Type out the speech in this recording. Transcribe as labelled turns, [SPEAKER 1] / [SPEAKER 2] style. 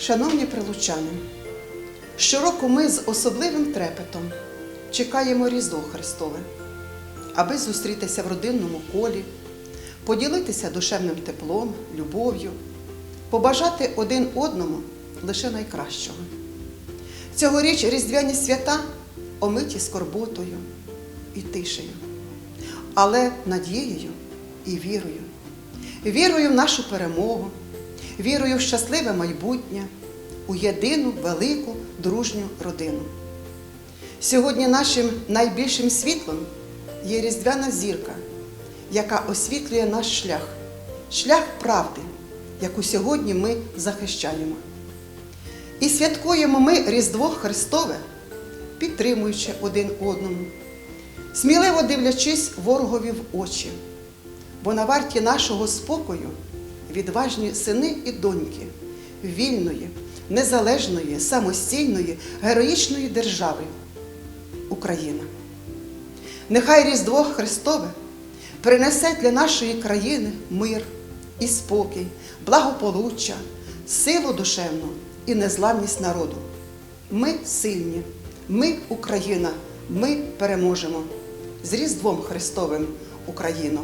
[SPEAKER 1] Шановні прилучани, щороку ми з особливим трепетом чекаємо Різдво Христове, аби зустрітися в родинному колі, поділитися душевним теплом, любов'ю, побажати один одному лише найкращого. Цьогоріч різдвяні свята омиті скорботою і тишею, але надією і вірою. Вірою в нашу перемогу, вірою в щасливе майбутнє, у єдину велику дружню родину. Сьогодні нашим найбільшим світлом є різдвяна зірка, яка освітлює наш шлях, шлях правди, яку сьогодні ми захищаємо. І святкуємо ми Різдво Христове, підтримуючи один одному, сміливо дивлячись ворогові в очі, бо на варті нашого спокою відважні сини і доньки вільної, незалежної, самостійної, героїчної держави Україна. Нехай Різдво Христове принесе для нашої країни мир і спокій, благополуччя, силу душевну і незламність народу. Ми сильні, ми Україна, ми переможемо. З Різдвом Христовим Україно!